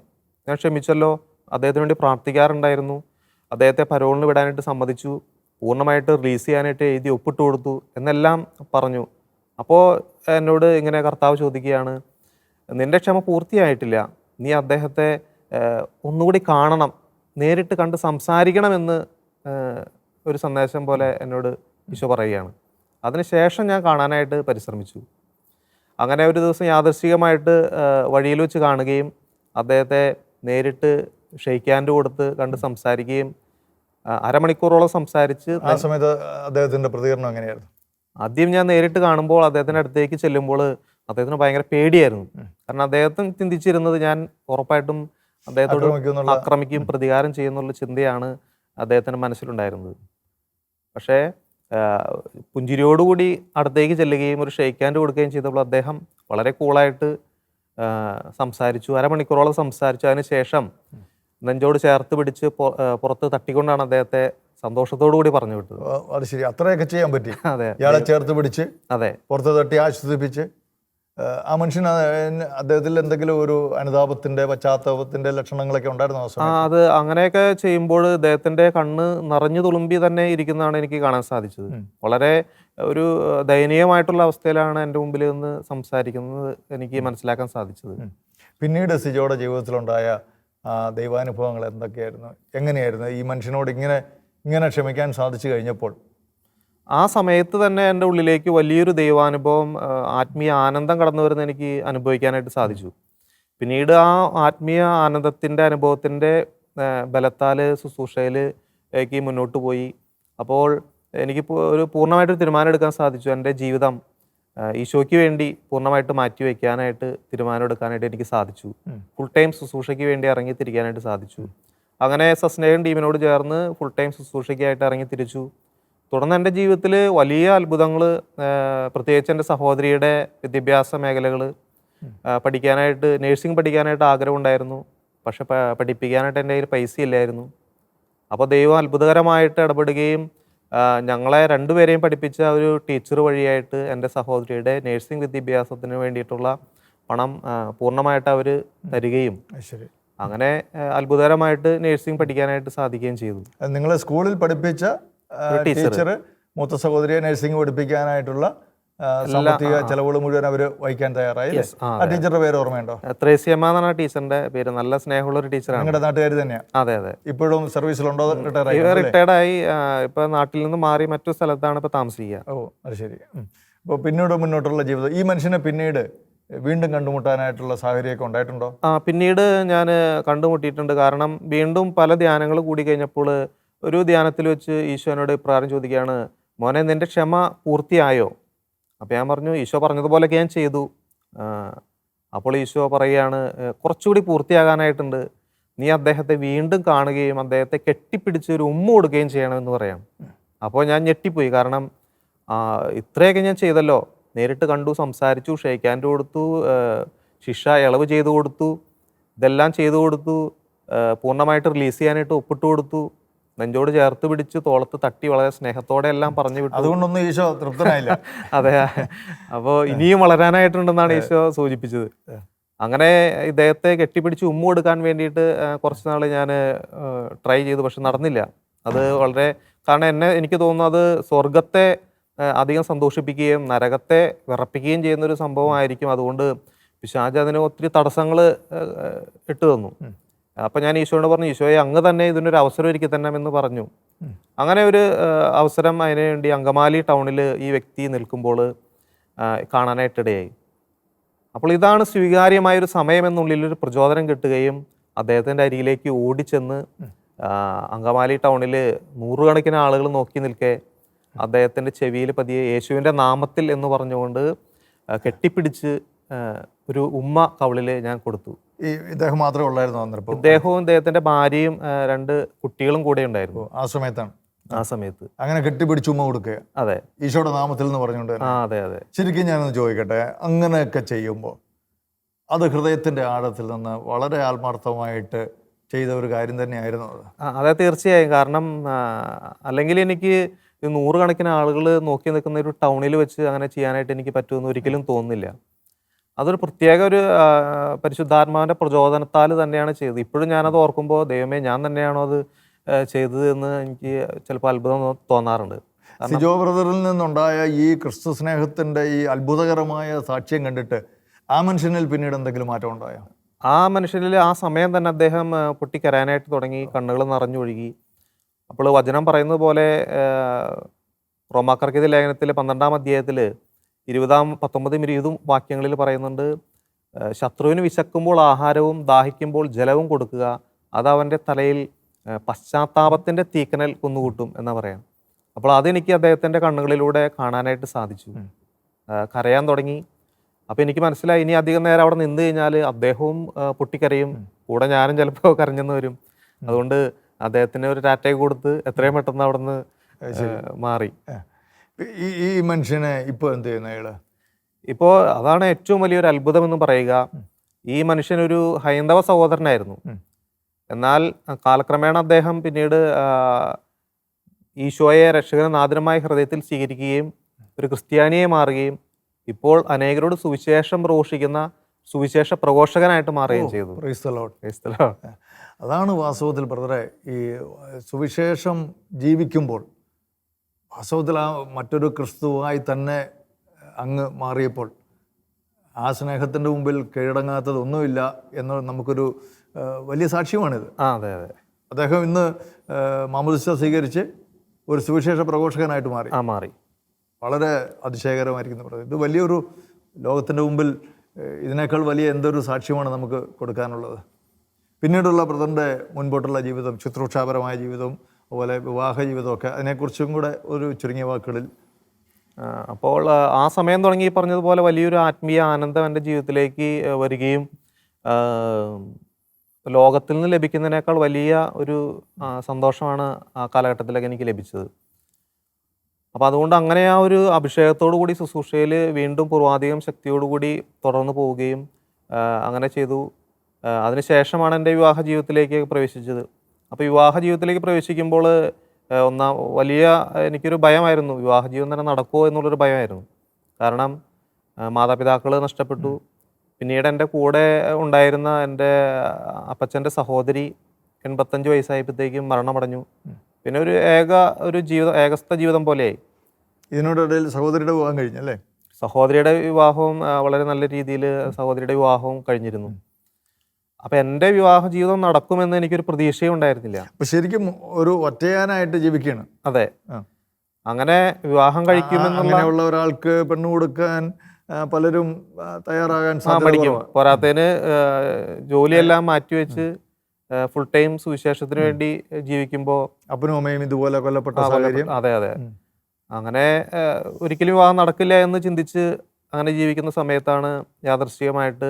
S2: ഞാൻ ക്ഷമിച്ചല്ലോ. അദ്ദേഹത്തിന് വേണ്ടി പ്രാർത്ഥിക്കാറുണ്ടായിരുന്നു. അദ്ദേഹത്തെ പരോളിന് വിടാനായിട്ട് സമ്മതിച്ചു. പൂർണമായിട്ട് റിലീസ് ചെയ്യാനായിട്ട് എഴുതി ഒപ്പിട്ട് കൊടുത്തു എന്നെല്ലാം പറഞ്ഞു. അപ്പോൾ എന്നോട് ഇങ്ങനെ കർത്താവ് ചോദിക്കുകയാണ് നിന്റെ ക്ഷമ പൂർത്തിയായിട്ടില്ല. നീ അദ്ദേഹത്തെ ഒന്നുകൂടി കാണണം നേരിട്ട് കണ്ട് സംസാരിക്കണമെന്ന് ഒരു സന്ദേശം പോലെ എന്നോട് ഈശോ പറയുകയാണ്. അതിനുശേഷം ഞാൻ കാണാനായിട്ട് പരിശ്രമിച്ചു. അങ്ങനെ ഒരു ദിവസം യാദർശികമായിട്ട് വഴിയിൽ വെച്ച് കാണുകയും അദ്ദേഹത്തെ നേരിട്ട് ഷെയ്ക്ക് ഹാൻഡ് കൊടുത്ത് കണ്ട് സംസാരിക്കുകയും അരമണിക്കൂറോളം സംസാരിച്ച്
S1: ആ സമയത്ത് അദ്ദേഹത്തിന്റെ പ്രതികരണം എങ്ങനെയായിരുന്നു?
S2: ആദ്യം ഞാൻ നേരിട്ട് കാണുമ്പോൾ അദ്ദേഹത്തിന്റെ അടുത്തേക്ക് ചെല്ലുമ്പോൾ അദ്ദേഹത്തിന് ഭയങ്കര പേടിയായിരുന്നു. കാരണം അദ്ദേഹത്തിന് ചിന്തിച്ചിരുന്നത് ഞാൻ ഉറപ്പായിട്ടും അദ്ദേഹത്തോട്
S1: ആക്രമിക്കുകയും
S2: ആക്രമിക്കും പ്രതികാരം ചെയ്യുന്നുള്ള ചിന്തയാണ് അദ്ദേഹത്തിന്റെ മനസ്സിലുണ്ടായിരുന്നത്. പക്ഷേ പുഞ്ചിരിയോടുകൂടി അടുത്തേക്ക് ചെല്ലുകയും ഒരു ഷെയ്ക്ക് ഹാൻഡ് കൊടുക്കുകയും ചെയ്തപ്പോൾ അദ്ദേഹം വളരെ കൂളായിട്ട് സംസാരിച്ചു. അരമണിക്കൂറോളം സംസാരിച്ചു. അതിന് ശേഷം നെഞ്ചോട് ചേർത്ത് പിടിച്ച് പുറത്ത് തട്ടിക്കൊണ്ടാണ് അദ്ദേഹത്തെ സന്തോഷത്തോടു കൂടി പറഞ്ഞു വിട്ടത്.
S1: അത് ശരി. അത്രയൊക്കെ ചെയ്യാൻ പറ്റി.
S2: അതെ.
S1: ഇയാളെ ചേർത്ത് പിടിച്ച്
S2: അതെ.
S1: പുറത്ത് തട്ടി ആശ്വസിപ്പിച്ച് ആ, മനുഷ്യൻ അദ്ദേഹത്തിൽ എന്തെങ്കിലും ഒരു അനുതാപത്തിന്റെ പശ്ചാത്തലത്തിന്റെ ലക്ഷണങ്ങളൊക്കെ ഉണ്ടായിരുന്നു ആ
S2: അത് അങ്ങനെയൊക്കെ ചെയ്യുമ്പോൾ അദ്ദേഹത്തിന്റെ കണ്ണ് നിറഞ്ഞു തുളുമ്പി തന്നെ ഇരിക്കുന്നതാണ് എനിക്ക് കാണാൻ സാധിച്ചത്. വളരെ ഒരു ദയനീയമായിട്ടുള്ള അവസ്ഥയിലാണ് എന്റെ മുമ്പിൽ നിന്ന് സംസാരിക്കുന്നത് എനിക്ക് മനസ്സിലാക്കാൻ സാധിച്ചത്.
S1: പിന്നീട് സിജോയുടെ ജീവിതത്തിലുണ്ടായ ദൈവാനുഭവങ്ങൾ എന്തൊക്കെയായിരുന്നു? എങ്ങനെയായിരുന്നു? ഈ മനുഷ്യനോട് ഇങ്ങനെ ഇങ്ങനെ ക്ഷമിക്കാൻ സാധിച്ചു കഴിഞ്ഞപ്പോൾ.
S2: ആ സമയത്ത് തന്നെ എന്റെ ഉള്ളിലേക്ക് വലിയൊരു ദൈവാനുഭവം ആത്മീയ ആനന്ദം കടന്നു വരുന്ന എനിക്ക് അനുഭവിക്കാനായിട്ട് സാധിച്ചു. പിന്നീട് ആ ആത്മീയ ആനന്ദത്തിന്റെ അനുഭവത്തിന്റെ ബലത്താൽ ശുശ്രൂഷയിലേക്ക് മുന്നോട്ട് പോയി. അപ്പോൾ എനിക്ക് ഒരു പൂർണമായിട്ടൊരു തീരുമാനം എടുക്കാൻ സാധിച്ചു. എന്റെ ജീവിതം ഈശോയ്ക്ക് വേണ്ടി പൂർണമായിട്ട് മാറ്റി വയ്ക്കാനായിട്ട് തീരുമാനം എടുക്കാനായിട്ട് എനിക്ക് സാധിച്ചു. ഫുൾ ടൈം ശുശ്രൂഷയ്ക്ക് വേണ്ടി ഇറങ്ങി തിരിക്കാനായിട്ട് സാധിച്ചു. അങ്ങനെ സസ്നേഹം ടീമിനോട് ചേർന്ന് ഫുൾ ടൈം ശുശ്രൂഷയ്ക്കായിട്ട് ഇറങ്ങി തിരിച്ചു. തുടർന്ന് എന്റെ ജീവിതത്തിൽ വലിയ അത്ഭുതങ്ങൾ പ്രത്യേകിച്ച് എന്റെ സഹോദരിയുടെ വിദ്യാഭ്യാസ മേഖലകൾ പഠിക്കാനായിട്ട് നേഴ്സിംഗ് പഠിക്കാനായിട്ട് ആഗ്രഹമുണ്ടായിരുന്നു. പക്ഷെ പഠിപ്പിക്കാനായിട്ട് എന്റെ കയ്യിൽ പൈസ ഇല്ലായിരുന്നു. അപ്പോൾ ദൈവം അത്ഭുതകരമായിട്ട് ഇടപെടുകയും ഞങ്ങളെ രണ്ടുപേരെയും പഠിപ്പിച്ച ഒരു ടീച്ചർ വഴിയായിട്ട് എന്റെ സഹോദരിയുടെ നേഴ്സിംഗ് വിദ്യാഭ്യാസത്തിന് വേണ്ടിയിട്ടുള്ള പണം പൂർണമായിട്ട് അവർ തരികയും അങ്ങനെ അത്ഭുതകരമായിട്ട് നേഴ്സിംഗ് പഠിക്കാനായിട്ട് സാധിക്കുകയും ചെയ്തു.
S1: നിങ്ങൾ സ്കൂളിൽ പഠിപ്പിച്ച
S2: ടീച്ചർ.
S1: മൂത്ത സഹോദരിയെ നഴ്സിംഗ് പഠിപ്പിക്കാനായിട്ടുള്ള സാമ്പത്തിക ചെലവുകൾ മുഴുവൻ അവർ വഹിക്കാൻ തയ്യാറായി?
S2: ആ,
S1: ടീച്ചറുടെ പേര് ഓർമ്മയുണ്ടോ?
S2: ത്രേസി ത്രേസ്യമ്മ എന്നാണ് ടീച്ചറിന്റെ പേര്. നല്ല സ്നേഹമുള്ള ഒരു ടീച്ചറാണ്.
S1: നിങ്ങളുടെ നാട്ടുകാർ തന്നെയാണ്
S2: അതെ അതെ.
S1: ഇപ്പോഴും സർവീസിലുണ്ടോ? റിട്ടയർ ആയി
S2: റിട്ടയർഡ് റിട്ടയർഡായി ഇപ്പൊ നാട്ടിൽ നിന്ന് മാറി മറ്റു സ്ഥലത്താണ് ഇപ്പൊ താമസിക്കുക.
S1: ഓ അത് ശരി. അപ്പോൾ പിന്നീട് മുന്നോട്ടുള്ള ജീവിതം. ഈ മനുഷ്യനെ പിന്നീട് വീണ്ടും കണ്ടുമുട്ടാനായിട്ടുള്ള സാഹചര്യമൊക്കെ ഉണ്ടായിട്ടുണ്ടോ?
S2: ആ പിന്നീട് ഞാൻ കണ്ടുമുട്ടിയിട്ടുണ്ട്. കാരണം വീണ്ടും പല ധ്യാനങ്ങൾ കൂടി കഴിഞ്ഞപ്പോൾ ഒരു ധ്യാനത്തിൽ വെച്ച് ഈശോനോട് ഇപ്രകാരം ചോദിക്കുകയാണ് മോനെ നിന്റെ ക്ഷമ പൂർത്തിയായോ? അപ്പോൾ ഞാൻ പറഞ്ഞു ഈശോ പറഞ്ഞതുപോലെയൊക്കെ ഞാൻ ചെയ്തു. അപ്പോൾ ഈശോ പറയുകയാണ് കുറച്ചുകൂടി പൂർത്തിയാകാനായിട്ടുണ്ട്. നീ അദ്ദേഹത്തെ വീണ്ടും കാണുകയും അദ്ദേഹത്തെ കെട്ടിപ്പിടിച്ച് ഒരു ഉമ്മ കൊടുക്കുകയും ചെയ്യണമെന്ന് പറയാം. അപ്പോൾ ഞാൻ ഞെട്ടിപ്പോയി. കാരണം ഇത്രയൊക്കെ ഞാൻ ചെയ്തല്ലോ. നേരിട്ട് കണ്ടു സംസാരിച്ചു ഷെയ്ക്കാന്റെ കൊടുത്തു ശിക്ഷ ഇളവ് ചെയ്തു കൊടുത്തു ഇതെല്ലാം ചെയ്തു കൊടുത്തു പൂർണമായിട്ട് റിലീസ് ചെയ്യാനായിട്ട് ഒപ്പിട്ട് കൊടുത്തു നെഞ്ചോട് ചേർത്ത് പിടിച്ച് തോളത്ത് തട്ടി വളരെ സ്നേഹത്തോടെ എല്ലാം പറഞ്ഞു വിട്ടു.
S1: അതുകൊണ്ടൊന്നും ഈശോ തൃപ്തനായില്ല.
S2: അതെ അപ്പോൾ ഇനിയും വളരാനായിട്ടുണ്ടെന്നാണ് ഈശോ സൂചിപ്പിച്ചത്. അങ്ങനെ ഇദ്ദേഹത്തെ കെട്ടിപ്പിടിച്ച് ഉമ്മ കൊടുക്കാൻ വേണ്ടിയിട്ട് കുറച്ച് നാൾ ഞാൻ ട്രൈ ചെയ്തു പക്ഷെ നടന്നില്ല. അത് വളരെ കാരണം എന്നെ എനിക്ക് തോന്നുന്നത് അത് സ്വർഗത്തെ അധികം സന്തോഷിപ്പിക്കുകയും നരകത്തെ വിറപ്പിക്കുകയും ചെയ്യുന്ന ഒരു സംഭവമായിരിക്കും. അതുകൊണ്ട് പിശാജ് അതിന് ഒത്തിരി തടസ്സങ്ങൾ ഇട്ട് തന്നു. അപ്പം ഞാൻ ഈശോയോട് പറഞ്ഞു ഈശോയെ അങ്ങ് തന്നെ ഇതിനൊരു അവസരം ഒരുക്കി തന്നെ എന്ന് പറഞ്ഞു അങ്ങനെ ഒരു അവസരം അതിനു വേണ്ടി അങ്കമാലി ടൗണിൽ ഈ വ്യക്തി നിൽക്കുമ്പോൾ കാണാനായിട്ടിടയായി. അപ്പോൾ ഇതാണ് സ്വീകാര്യമായ ഒരു സമയം എന്നുള്ളിൽ ഒരു പ്രചോദനം കിട്ടുകയും അദ്ദേഹത്തിന്റെ അരികിലേക്ക് ഓടിച്ചെന്ന് അങ്കമാലി ടൗണിൽ നൂറുകണക്കിന് ആളുകൾ നോക്കി നിൽക്കെ അദ്ദേഹത്തിന്റെ ചെവിയിൽ പതിയെ യേശുവിന്റെ നാമത്തിൽ എന്ന് പറഞ്ഞുകൊണ്ട് കെട്ടിപ്പിടിച്ച് ഒരു ഉമ്മ കവിളിൽ ഞാൻ കൊടുത്തു.
S1: ഈ ഇദ്ദേഹം മാത്രമേ ഉള്ളായിരുന്നു അന്നേരം
S2: ഇദ്ദേഹവും ഇദ്ദേഹത്തിന്റെ ഭാര്യയും രണ്ട് കുട്ടികളും കൂടെ ഉണ്ടായിരുന്നു.
S1: ആ സമയത്താണ്.
S2: ആ സമയത്ത്.
S1: അങ്ങനെ കെട്ടിപ്പിടിച്ച് ഉമ്മ കൊടുക്കുക.
S2: അതെ.
S1: ഈശോയുടെ നാമത്തിൽ എന്ന് പറഞ്ഞുകൊണ്ട്
S2: ആ അതെ അതെ.
S1: ശരിക്കും ഞാനൊന്ന് ചോദിക്കട്ടെ അങ്ങനെയൊക്കെ ചെയ്യുമ്പോൾ അത് ഹൃദയത്തിന്റെ ആഴത്തിൽ നിന്ന് വളരെ ആത്മാർത്ഥമായിട്ട് ചെയ്ത ഒരു കാര്യം തന്നെയായിരുന്നു അതെ.
S2: തീർച്ചയായും. കാരണം അല്ലെങ്കിൽ എനിക്ക് ഈ നൂറുകണക്കിന് ആളുകൾ നോക്കി നിൽക്കുന്ന ഒരു ടൗണിൽ വെച്ച് അങ്ങനെ ചെയ്യാനായിട്ട് എനിക്ക് പറ്റുമെന്ന് ഒരിക്കലും തോന്നുന്നില്ല. അതൊരു പ്രത്യേക ഒരു പരിശുദ്ധാത്മാവിന്റെ പ്രചോദനത്താൽ തന്നെയാണ് ചെയ്തത്. ഇപ്പോഴും ഞാനത് ഓർക്കുമ്പോൾ ദൈവമേ ഞാൻ തന്നെയാണോ അത് ചെയ്തത് എന്ന് എനിക്ക് ചിലപ്പോൾ അത്ഭുതം തോന്നാറുണ്ട്.
S1: സിജോ ബ്രദറിൽ നിന്നുണ്ടായ ഈ ക്രിസ്തു സ്നേഹത്തിന്റെ ഈ അത്ഭുതകരമായ സാക്ഷ്യം കണ്ടിട്ട് ആ മനുഷ്യനിൽ പിന്നീട് എന്തെങ്കിലും മാറ്റം ഉണ്ടായോ?
S2: ആ മനുഷ്യനിൽ ആ സമയം തന്നെ അദ്ദേഹം പൊട്ടിക്കരാനായിട്ട് പൊട്ടിക്കരയാനായിട്ട് തുടങ്ങി കണ്ണുകൾ നിറഞ്ഞൊഴുകി. അപ്പോൾ വചനം പറയുന്നത് പോലെ റോമാക്കർക്കിത ലേഖനത്തിലെ പന്ത്രണ്ടാം അധ്യായത്തിൽ ഇരുപതാം പത്തൊമ്പതും ഇരുപതും വാക്യങ്ങളിൽ പറയുന്നുണ്ട് ശത്രുവിന് വിശക്കുമ്പോൾ ആഹാരവും ദാഹിക്കുമ്പോൾ ജലവും കൊടുക്കുക അത് അവന്റെ തലയിൽ പശ്ചാത്താപത്തിന്റെ തീക്കനൽ കുന്നുകൂട്ടും എന്ന് പറയാം. അപ്പോൾ അതെനിക്ക് അദ്ദേഹത്തിന്റെ കണ്ണുകളിലൂടെ കാണാനായിട്ട് സാധിച്ചു. കരയാൻ തുടങ്ങി. അപ്പോൾ എനിക്ക് മനസ്സിലായി ഇനി അധികം നേരം അവിടെ നിന്ന് കഴിഞ്ഞാൽ അദ്ദേഹവും പൊട്ടിക്കരയും കൂടെ ഞാനും ചിലപ്പോൾ കരഞ്ഞെന്ന് വരും. അതുകൊണ്ട് അദ്ദേഹത്തിന് ഒരു ടാറ്റ കൊടുത്ത് എത്രയും പെട്ടെന്ന് അവിടെ നിന്ന് മാറി.
S1: ഈ ഈ മനുഷ്യനെ ഇപ്പോൾ എന്ത് ചെയ്യുന്ന അയാൾ
S2: ഇപ്പോൾ അതാണ് ഏറ്റവും വലിയൊരു അത്ഭുതം എന്ന് പറയുക ഈ മനുഷ്യനൊരു ഹൈന്ദവ സഹോദരനായിരുന്നു. എന്നാൽ കാലക്രമേണ അദ്ദേഹം പിന്നീട് ഈശോയെ രക്ഷകന നാദരമായ ഹൃദയത്തിൽ സ്വീകരിക്കുകയും ഒരു ക്രിസ്ത്യാനിയെ മാറുകയും ഇപ്പോൾ അനേകരോട് സുവിശേഷം പ്രഘോഷിക്കുന്ന സുവിശേഷ പ്രഘോഷകനായിട്ട് മാറുകയും ചെയ്തു.
S1: അതാണ് വാസ്തവത്തിൽ ബ്രദറെ ഈ സുവിശേഷം ജീവിക്കുമ്പോൾ വാസ്തവത്തിൽ ആ മറ്റൊരു ക്രിസ്തുവായി തന്നെ അങ്ങ് മാറിയപ്പോൾ ആ സ്നേഹത്തിന്റെ മുമ്പിൽ കീഴടങ്ങാത്തതൊന്നുമില്ല എന്ന് നമുക്കൊരു വലിയ സാക്ഷ്യമാണിത്.
S2: ആ അതെ അതെ.
S1: അദ്ദേഹം ഇന്ന് മാമോദിസ സ്വീകരിച്ച് ഒരു സുവിശേഷ പ്രഘോഷകനായിട്ട് മാറി.
S2: ആ മാറി.
S1: വളരെ അതിശയകരമായിരിക്കുന്നു പറയുന്നത് ഇത് വലിയൊരു ലോകത്തിന്റെ മുമ്പിൽ ഇതിനേക്കാൾ വലിയ എന്തൊരു സാക്ഷ്യമാണ് നമുക്ക് കൊടുക്കാനുള്ളത്? പിന്നീടുള്ള ബ്രദറിന്റെ മുൻപോട്ടുള്ള ജീവിതം ശുശ്രൂഷാപരമായ ജീവിതം അതുപോലെ വിവാഹ ജീവിതമൊക്കെ അതിനെക്കുറിച്ചും കൂടെ ഒരു ചുരുങ്ങിയ വാക്കുകളിൽ
S2: അപ്പോൾ ആ, സമയം തുടങ്ങി പറഞ്ഞതുപോലെ വലിയൊരു ആത്മീയ ആനന്ദം എന്റെ ജീവിതത്തിലേക്ക് വരികയും ലോകത്തിൽ നിന്ന് ലഭിക്കുന്നതിനേക്കാൾ വലിയ ഒരു സന്തോഷമാണ് ആ കാലഘട്ടത്തിലൊക്കെ എനിക്ക് ലഭിച്ചത്. അപ്പോൾ അതുകൊണ്ട് അങ്ങനെ ആ ഒരു അഭിഷേകത്തോടു കൂടി ശുശ്രൂഷയിൽ വീണ്ടും പൂർവാധികം ശക്തിയോടുകൂടി തുടർന്ന് പോവുകയും അങ്ങനെ ചെയ്തു. അതിനുശേഷമാണ് എന്റെ വിവാഹ ജീവിതത്തിലേക്ക് പ്രവേശിച്ചത്. അപ്പോൾ വിവാഹ ജീവിതത്തിലേക്ക് പ്രവേശിക്കുമ്പോൾ ഒന്നാം വലിയ എനിക്കൊരു ഭയമായിരുന്നു. വിവാഹ ജീവിതം തന്നെ നടക്കുമോ എന്നുള്ളൊരു ഭയമായിരുന്നു. കാരണം മാതാപിതാക്കൾ നഷ്ടപ്പെട്ടു. പിന്നീട് എന്റെ കൂടെ ഉണ്ടായിരുന്ന എന്റെ അപ്പച്ചന്റെ സഹോദരി എൺപത്തഞ്ച് വയസ്സായപ്പോഴത്തേക്കും മരണമടഞ്ഞു. പിന്നെ ഒരു ഏക ഒരു ജീവിതം ഏകസ്ഥ ജീവിതം പോലെയായി.
S1: ഇതിനോടിടയിൽ സഹോദരിയുടെ വിവാഹം കഴിഞ്ഞല്ലേ?
S2: സഹോദരിയുടെ വിവാഹവും വളരെ നല്ല രീതിയിൽ സഹോദരിയുടെ വിവാഹവും കഴിഞ്ഞിരുന്നു. അപ്പം എന്റെ വിവാഹ ജീവിതം നടക്കുമെന്ന് എനിക്കൊരു പ്രതീക്ഷയും ഉണ്ടായിരുന്നില്ല.
S1: ശരിക്കും ഒരു ഒറ്റയാനായിട്ട് ജീവിക്കുകയാണ്
S2: അതെ. അങ്ങനെ വിവാഹം കഴിക്കുമെന്നുള്ള
S1: അങ്ങനെയുള്ള ഒരാൾക്ക് പെണ്ണു കൊടുക്കാൻ പലരും തയ്യാറാകാൻ കുറവാണ്.
S2: പോരാത്തതിന് ജോലിയെല്ലാം മാറ്റിവെച്ച് ഫുൾ ടൈം സുവിശേഷത്തിന് വേണ്ടി ജീവിക്കുമ്പോൾ
S1: അപ്പനും അമ്മയും ഇതുപോലെ കൊല്ലപ്പെട്ട സാഹചര്യം.
S2: അതെ അതെ. അങ്ങനെ ഒരിക്കലും വിവാഹം നടക്കില്ല എന്ന് ചിന്തിച്ച് അങ്ങനെ ജീവിക്കുന്ന സമയത്താണ് യാദൃശ്ചികമായിട്ട്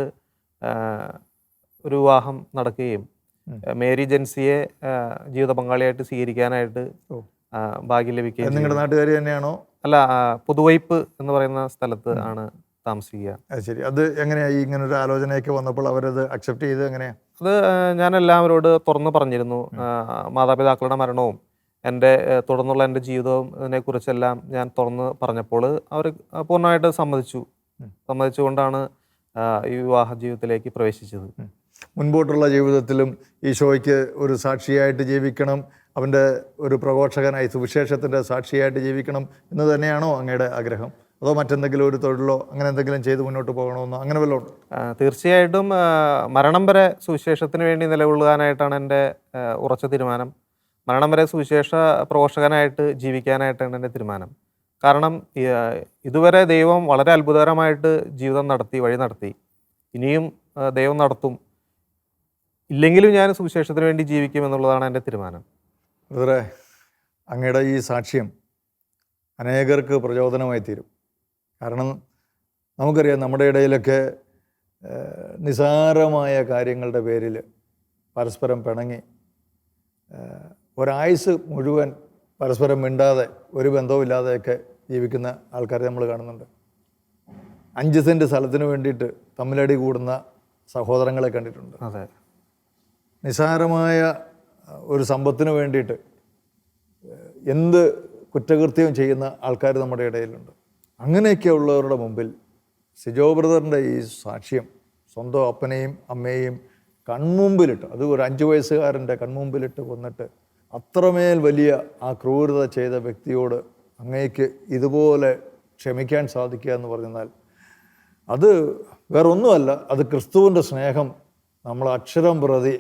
S2: ആ, ഒരു വിവാഹം നടക്കുകയും മേരി ജെൻസിയെ ജീവിത പങ്കാളിയായിട്ട് സ്വീകരിക്കാനായിട്ട് ഭാഗ്യം ലഭിക്കുകയും
S1: നിങ്ങളുടെ നാട്ടുകാർ തന്നെയാണോ?
S2: അല്ല പുതുവൈപ്പ് എന്ന് പറയുന്ന സ്ഥലത്ത് ആണ് താമസിക്കുക.
S1: ശരി. അത് എങ്ങനെയാ ഇങ്ങനെ ഒരു ആലോചനയൊക്കെ വന്നപ്പോൾ അവരത് അക്സെപ്റ്റ് ചെയ്ത് എങ്ങനെയാ?
S2: അത് ഞാൻ എല്ലാവരോട് തുറന്നു പറഞ്ഞിരുന്നു. മാതാപിതാക്കളുടെ മരണവും എന്റെ തുടർന്നുള്ള എന്റെ ജീവിതവും ഇതിനെക്കുറിച്ചെല്ലാം ഞാൻ തുറന്ന് പറഞ്ഞപ്പോൾ അവർ പൂർണമായിട്ട് സമ്മതിച്ചു. സമ്മതിച്ചുകൊണ്ടാണ് ഈ വിവാഹ ജീവിതത്തിലേക്ക് പ്രവേശിച്ചത്.
S1: മുൻപോട്ടുള്ള ജീവിതത്തിലും ഈശോയ്ക്ക് ഒരു സാക്ഷിയായിട്ട് ജീവിക്കണം അവന്റെ ഒരു പ്രഘോഷകനായി സുവിശേഷത്തിന്റെ സാക്ഷിയായിട്ട് ജീവിക്കണം എന്ന് തന്നെയാണോ അങ്ങയുടെ ആഗ്രഹം? അതോ മറ്റെന്തെങ്കിലും ഒരു തൊഴിലോ അങ്ങനെ എന്തെങ്കിലും ചെയ്ത് മുന്നോട്ട് പോകണമെന്നോ അങ്ങനെ വല്ലതും
S2: തീർച്ചയായിട്ടും മരണം വരെ സുവിശേഷത്തിന് വേണ്ടി നിലകൊള്ളുവാനായിട്ടാണ് എന്റെ ഉറച്ച തീരുമാനം. മരണം വരെ സുവിശേഷ പ്രഘോഷകനായിട്ട് ജീവിക്കാനായിട്ടാണ് എന്റെ തീരുമാനം. കാരണം ഇതുവരെ ദൈവം വളരെ അത്ഭുതകരമായിട്ട് ജീവിതം നടത്തി വഴി നടത്തി. ഇനിയും ദൈവം നടത്തും. ഇല്ലെങ്കിലും ഞാൻ സുവിശേഷത്തിന് വേണ്ടി ജീവിക്കും എന്നുള്ളതാണ് എന്റെ തീരുമാനം.
S1: ബ്രദറെ അങ്ങയുടെ ഈ സാക്ഷ്യം അനേകർക്ക് പ്രചോദനമായി തീരും. കാരണം നമുക്കറിയാം നമ്മുടെ ഇടയിലൊക്കെ നിസാരമായ കാര്യങ്ങളുടെ പേരിൽ പരസ്പരം പിണങ്ങി ഒരായുസ് മുഴുവൻ പരസ്പരം മിണ്ടാതെ ഒരു ബന്ധവുമില്ലാതെയൊക്കെ ജീവിക്കുന്ന ആൾക്കാരെ നമ്മൾ കാണുന്നുണ്ട്. അഞ്ച് സെന്റ് സ്ഥലത്തിന് വേണ്ടിയിട്ട് തമ്മിലടി കൂടുന്ന സഹോദരങ്ങളെ കണ്ടിട്ടുണ്ട്.
S2: അതെ.
S1: നിസാരമായ ഒരു സമ്പത്തിന് വേണ്ടിയിട്ട് എന്ത് കുറ്റകൃത്യവും ചെയ്യുന്ന ആൾക്കാർ നമ്മുടെ ഇടയിലുണ്ട്. അങ്ങനെയൊക്കെ ഉള്ളവരുടെ മുമ്പിൽ സിജോ ബ്രദറിന്റെ ഈ സാക്ഷ്യം സ്വന്തം അപ്പനെയും അമ്മയെയും കൺമുമ്പിലിട്ട് അത് ഒരു അഞ്ച് വയസ്സുകാരന്റെ കൺമുമ്പിലിട്ട് കൊന്നിട്ട് അത്രമേൽ വലിയ ആ ക്രൂരത ചെയ്ത വ്യക്തിയോട് അങ്ങേക്ക് ഇതുപോലെ ക്ഷമിക്കാൻ സാധിക്കുക എന്ന് പറഞ്ഞാൽ അത് വേറൊന്നുമല്ല അത് ക്രിസ്തുവിന്റെ സ്നേഹം നമ്മൾ അക്ഷരം പ്രതി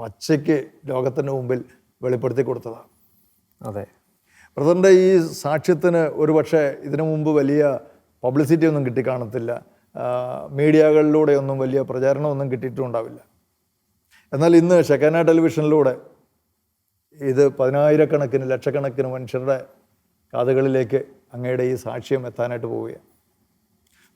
S1: പച്ചയ്ക്ക് ലോകത്തിന്റെ മുമ്പിൽ വെളിപ്പെടുത്തി കൊടുത്തതാണ്.
S2: അതെ.
S1: ബ്രദറിന്റെ ഈ സാക്ഷ്യത്തിന് ഒരു പക്ഷേ ഇതിനു മുമ്പ് വലിയ പബ്ലിസിറ്റി ഒന്നും കിട്ടിക്കാണത്തില്ല. മീഡിയകളിലൂടെ ഒന്നും വലിയ പ്രചാരണമൊന്നും കിട്ടിയിട്ടുണ്ടാവില്ല. എന്നാൽ ഇന്ന് ഷെക്കാന ടെലിവിഷനിലൂടെ ഇത് പതിനായിരക്കണക്കിന് ലക്ഷക്കണക്കിന് മനുഷ്യരുടെ കഥകളിലേക്ക് അങ്ങയുടെ ഈ സാക്ഷ്യം എത്താനായിട്ട് പോവുകയാണ്.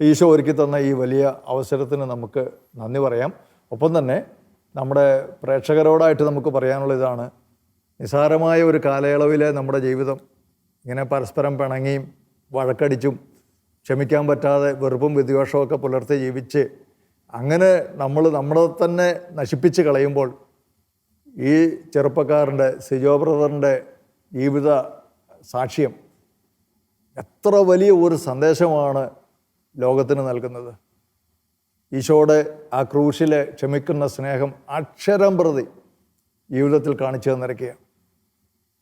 S1: ഈശോ ഒരുക്കി തന്ന ഈ വലിയ അവസരത്തിന് നമുക്ക് നന്ദി പറയാം. ഒപ്പം തന്നെ നമ്മുടെ പ്രേക്ഷകരോടായിട്ട് നമുക്ക് പറയാനുള്ള ഇതാണ്. നിസാരമായ ഒരു കാലയളവിൽ നമ്മുടെ ജീവിതം ഇങ്ങനെ പരസ്പരം പിണങ്ങിയും വഴക്കടിച്ചും ക്ഷമിക്കാൻ പറ്റാതെ വെറുപ്പും വിദ്വേഷമൊക്കെ പുലർത്തി ജീവിച്ച് അങ്ങനെ നമ്മൾ നമ്മളെ തന്നെ നശിപ്പിച്ച് കളയുമ്പോൾ ഈ ചെറുപ്പക്കാരന്റെ സിജോ ബ്രദറിന്റെ ജീവിത സാക്ഷ്യം എത്ര വലിയ ഒരു സന്ദേശമാണ് ലോകത്തിന് നൽകുന്നത്. ഈശോയുടെ ആ ക്രൂശിലെ ക്ഷമിക്കുന്ന സ്നേഹം അക്ഷരം പ്രതി ജീവിതത്തിൽ കാണിച്ചു തന്നിരിക്കുകയാണ്.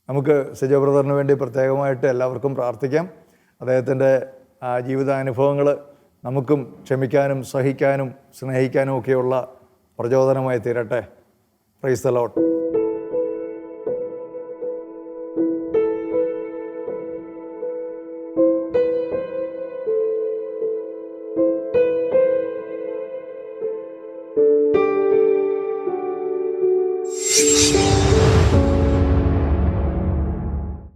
S1: നമുക്ക് സിജോ ബ്രദറിന് വേണ്ടി പ്രത്യേകമായിട്ട് എല്ലാവർക്കും പ്രാർത്ഥിക്കാം. അദ്ദേഹത്തിന്റെ ജീവിതാനുഭവങ്ങൾ നമുക്കും ക്ഷമിക്കാനും സഹിക്കാനും സ്നേഹിക്കാനും ഒക്കെയുള്ള പ്രചോദനമായി തീരട്ടെ. Praise the lot